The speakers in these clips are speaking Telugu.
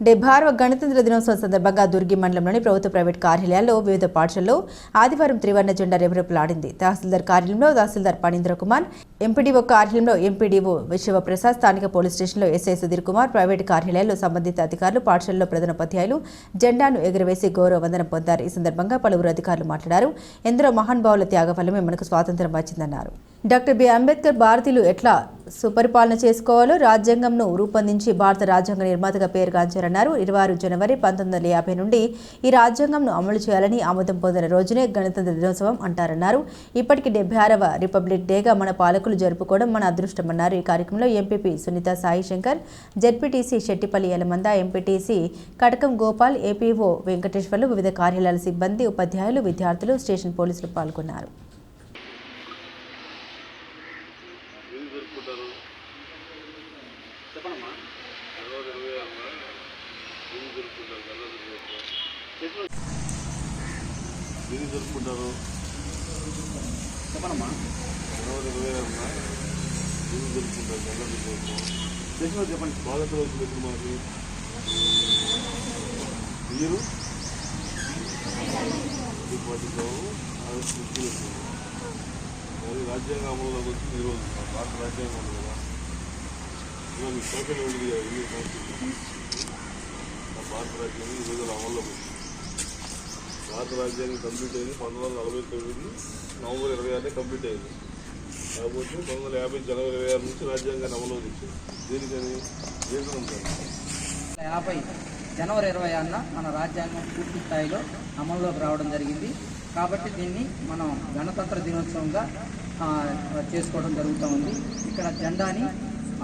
డెబ్బై ఆరవ గణతంత్ర దినోత్సవం సందర్భంగా దుర్గి మండలంలోని ప్రభుత్వ ప్రైవేట్ కార్యాలయాల్లో వివిధ పాఠశాలలో ఆదివారం త్రివర్ణ జెండా రెపరెపలాడింది. తహసీల్దార్ కార్యాలయంలో తహసీల్దార్ పణీంద్ర కుమార్ ఎంపీడీఓ కార్యాలయంలో ఎంపీడీఓ విశ్వప్రసాద్ స్థానిక పోలీస్ స్టేషన్లో ఎస్ఐ సుధీర్ కుమార్ ప్రైవేట్ కార్యాలయాల్లో సంబంధిత అధికారులు పాఠశాలలో ప్రధానోపాధ్యాయులు జెండాను ఎగురవేసి గౌరవ వందనం పొందారు. ఈ సందర్భంగా పలువురు అధికారులు మాట్లాడారు. ఎందరో మహానుభావుల త్యాగఫలమే మనకు స్వాతంత్రం వచ్చిందన్నారు. Doctor B. అంబేద్కర్ భారతీయులు ఎట్లా సుపరిపాలన చేసుకోవాలో రాజ్యాంగంను రూపొందించి భారత రాజ్యాంగ నిర్మాతగా పేరుగాంచారన్నారు. ఇరవై ఆరు జనవరి పంతొమ్మిది వందల యాభై నుండి ఈ రాజ్యాంగంను అమలు చేయాలని ఆమోదం పొందిన రోజునే గణతంత్ర దినోత్సవం అంటారన్నారు. ఇప్పటికి డెబ్బై ఆరవ రిపబ్లిక్ డేగా మన పాలకులు జరుపుకోవడం మన అదృష్టమన్నారు. ఈ కార్యక్రమంలో MPP Sunitha Sai Shankar ZPTC Settipalli Yalamanda MPTC Katakam Gopal APO Venkateswarlu వివిధ కార్యాలయాల సిబ్బంది ఉపాధ్యాయులు విద్యార్థులు స్టేషన్ పోలీసులు పాల్గొన్నారు. జరుపుకుంటారు చెప్పండమ్మా జనవరి ఇరవై అమ్మా ఏది జరుపుకుంటారు గణతంత్ర దినోత్సవం ఏది జరుపుకుంటారు చెప్పండమ్మా జనవరి ఇరవై అమ్మా ఏది జరుపుకుంటారు గణతంత్ర దినోత్సవం తెలిసిన చెప్పండి. స్వాగత రోజు ఎప్పుడు మాకు. మీరు? ఈ పాటిస్తాము ఆగస్టు మరి రాజ్యాంగ అమలులోకి వచ్చి ఈరోజు భారత రాజ్యాంగం ఉంది కదా. ఇవాళ సోషల్ మీడియా ఉంది కదా భారత రాజ్యాంగం ఈ రోజు అమల్లోకి వచ్చింది భారత రాజ్యాంగం కంప్లీట్ అయింది పంతొమ్మిది వందల నలభై తొమ్మిది నవంబర్ ఇరవై ఆరునే కంప్లీట్ అయింది. కాకపోతే పంతొమ్మిది వందల యాభై జనవరి ఇరవై ఆరు నుంచి రాజ్యాంగాన్ని అమలు వచ్చింది దేనికని? దేశం ఉంటుంది యాభై. జనవరి ఇరవై ఆరున మన రాజ్యాంగం పూర్తి స్థాయిలో అమల్లోకి రావడం జరిగింది. కాబట్టి దీన్ని మనం గణతంత్ర దినోత్సవంగా చేసుకోవడం జరుగుతూ ఉంది. ఇక్కడ జెండాని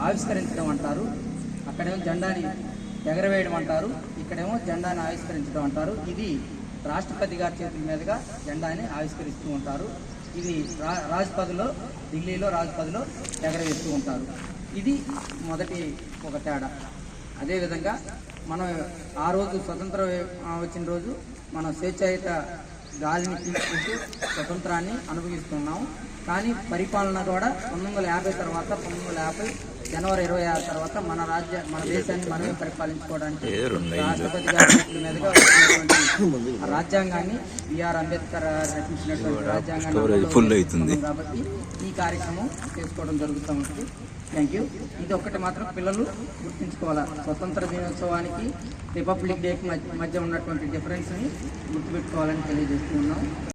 ఆవిష్కరించడం అంటారు. అక్కడేమో జెండాని ఎగరవేయడం అంటారు. ఇక్కడేమో జెండాని ఆవిష్కరించడం అంటారు. ఇది రాష్ట్రపతి గారి చేతుల మీదుగా జెండాని ఆవిష్కరిస్తూ ఉంటారు. ఇది రా రాజ్పథ్లో ఢిల్లీలో రాజ్పథ్లో ఎగరవేస్తూ ఉంటారు. ఇది మొదటి ఒక తేడా. అదేవిధంగా మనం ఆ రోజు స్వతంత్రం వచ్చిన రోజు మనం స్వేచ్ఛాయుత గాలిని తీసుకుంటూ స్వతంత్రాన్ని అనుభవిస్తున్నాం. కానీ పరిపాలన కూడా పంతొమ్మిది వందల యాభై తర్వాత పంతొమ్మిది యాభై జనవరి ఇరవై ఆరు తర్వాత మన రాజ్య మన దేశాన్ని మనమే పరిపాలించుకోవడానికి రాష్ట్రపతి గారి మీదుగా రాజ్యాంగాన్ని బిఆర్ అంబేద్కర్ రచించినటువంటి రాజ్యాంగాన్ని కాబట్టి ఈ కార్యక్రమం చేసుకోవడం జరుగుతూ ఉంటుంది థ్యాంక్ యూ ఇది ఒక్కటి మాత్రం పిల్లలు గుర్తుంచుకోవాలా. స్వతంత్ర దినోత్సవానికి రిపబ్లిక్ డేకి మధ్య మధ్య ఉన్నటువంటి డిఫరెన్స్ని గుర్తుపెట్టుకోవాలని తెలియజేస్తూ ఉన్నాం.